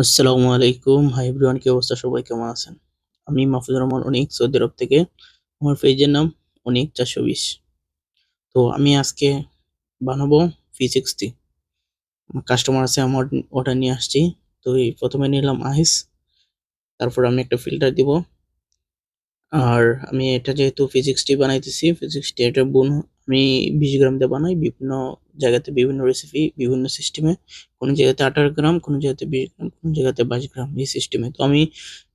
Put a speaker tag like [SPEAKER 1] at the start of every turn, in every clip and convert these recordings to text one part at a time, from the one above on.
[SPEAKER 1] আসসালামু আলাইকুম। Hi everyone কি অবস্থা? সবাই কেমন আছেন? আমি মাহফুজুর রহমান অনিক, সৌদি আরব থেকে। আমার পেজের নাম অনিক চারশো বিশ। তো আমি আজকে বানাবো ফি সিক্সটি কাস্টমার আছে, আমার অর্ডার নিয়ে আসছি। তো এই প্রথমে নিলাম আইস। তারপর আমি একটা ফিল্টার দিব। আর আমি এটা যেহেতু ফিজিক্সটি বানাইতেছি ফিজিক্সটি এটা বোন আমি বিশ গ্রাম দিয়ে বানাই বিভিন্ন জায়গাতে বিভিন্ন রেসিপি বিভিন্ন সিস্টেমে কোনো জায়গাতে আঠারো গ্রাম, কোনো জায়গাতে বিশ গ্রাম, কোনো জায়গাতে বাইশ গ্রাম এই সিস্টেমে তো আমি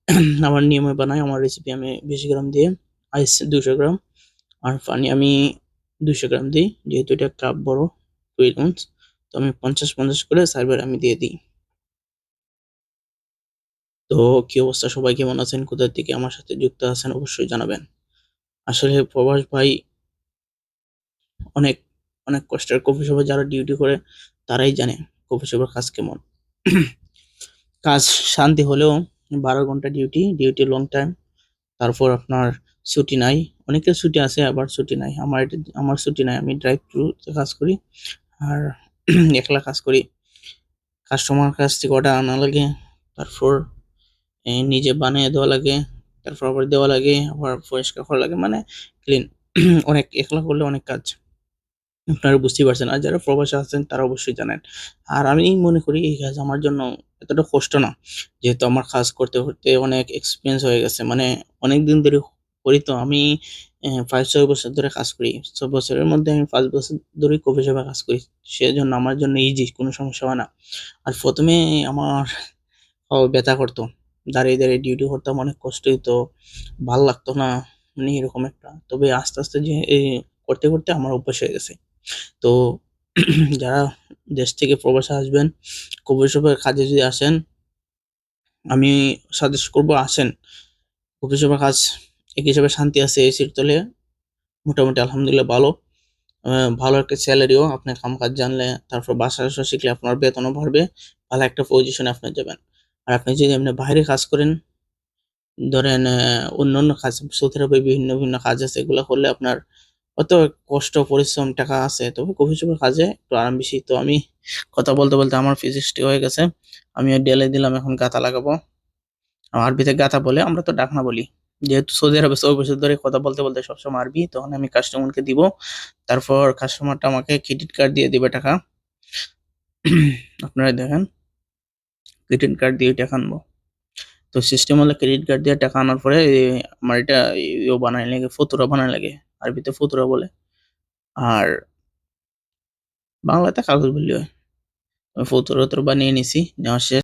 [SPEAKER 1] আমার নিয়মে বানাই, আমার রেসিপি আমি বিশ গ্রাম দিয়ে আইস দুশো গ্রাম, আর পানি আমি দুশো গ্রাম দিই। যেহেতু এটা কাপ বড় টুয়েলভ আউন্স তো আমি পঞ্চাশ পঞ্চাশ করে সার্ভার আমি দিয়ে দিই। তো কি অবস্থা? সবাই কেমন আছেন? কোথা থেকে আমার সাথে যুক্ত আছেন? অবশ্যই জানাবেন। আসলে প্রবাস ভাই অনেক অনেক কষ্টের কফি শপে যারা ডিউটি করে, তারাই জানে কফি শপের কাজ কেমন। কাজ শান্তি হলেও বারো ঘণ্টা ডিউটি ডিউটি লং টাইম তারপর আপনার ছুটি নাই। অনেকের ছুটি আছে, আবার ছুটি নাই। আমার আমার ছুটি নাই, আমি ড্রাইভ থ্রু কাজ করি, আর একলা কাজ করি। কাস্টমার কাছ থেকে অর্ডার আনা লাগে, তারপর নিজে বানিয়ে দেওয়া লাগে, তারপর আবার দেওয়া লাগে, আবার পরিষ্কার করা লাগে মানে ক্লিন অনেক, একলা করলে অনেক কাজ। আপনারা বুঝতেই পারছেন। আর যারা প্রবাসে আছেন, তারা অবশ্যই জানেন। আর আমি মনে করি এই কাজ আমার জন্য এতটা কষ্ট না। যেহেতু আমার কাজ করতে করতে অনেক এক্সপিরিয়েন্স হয়ে গেছে। মানে অনেক দিন ধরে করি তো আমি পাঁচ ছয় বছর ধরে কাজ করি। ছয় বছরের মধ্যে আমি পাঁচ বছর ধরে কফি শপে কাজ করি। সেজন্য আমার জন্য ইজি কোনো সমস্যা হয় না। আর প্রথমে আমার ব্যথা করতো। দাঁড়িয়ে দাঁড়িয়ে ডিউটি করতাম, অনেক কষ্ট হইতো। ভালো লাগতো না। মানে এরকম একটা। তবে আস্তে আস্তে যে করতে করতে আমার অভ্যাস হয়ে গেছে। তো যারা দেশ থেকে প্রবাসে আসবেন কফি শপের কাজে যদি আসেন, আমি সাজেস্ট করব আসেন। কফি শপের কাজ এক হিসাবে শান্তি আছে এসির তলে মোটামুটি আলহামদুলিল্লাহ ভালো। ভালো একটা স্যালারিও আপনি কাম কাজ জানলে, তারপর বাসা আসা শিখলে আপনার বেতনও বাড়বে, ভালো একটা পজিশনে আপনি যাবেন। আর আপনি যদি এমনি বাইরে কাজ করেন, ধরেন অন্য অন্য কাজ সৌদি বিভিন্ন বিভিন্ন কাজ আছে, এগুলো করলে আপনার অত কষ্ট, পরিশ্রম, টাকা আছে তবে কফি শপের কাজে একটু আরাম বেশি। তো আমি কথা বলতে বলতে আমার ফিজিক্সটি হয়ে গেছে। আমি ডেলে দিলাম, এখন গাঁথা লাগাবো। আরবিতে গাঁথা বলে আমরা তো ডাকনা বলি। যেহেতু সৌদি আরবে ছয় বছর ধরে কথা বলতে বলতে সবসময় আরবি, তখন আমি কাস্টমারকে দিব। তারপর কাস্টমারটা আমাকে ক্রেডিট কার্ড দিয়ে দিবে টাকা। আপনারা দেখেন ক্রেডিট কার্ড দিয়ে টাকা আনব। তো সিস্টেম হলে ক্রেডিট কার্ড দিয়ে টাকা আনার পরে আমার এটা ইয়ে বানাই লাগে, ফতুরা বানাই লাগে। আরবিতে ফতুরা বলে। আর বাংলাতে কাগজ বললি হয়। আমি ফতুরা টতুরা বানিয়ে নিছি, নেওয়া শেষ।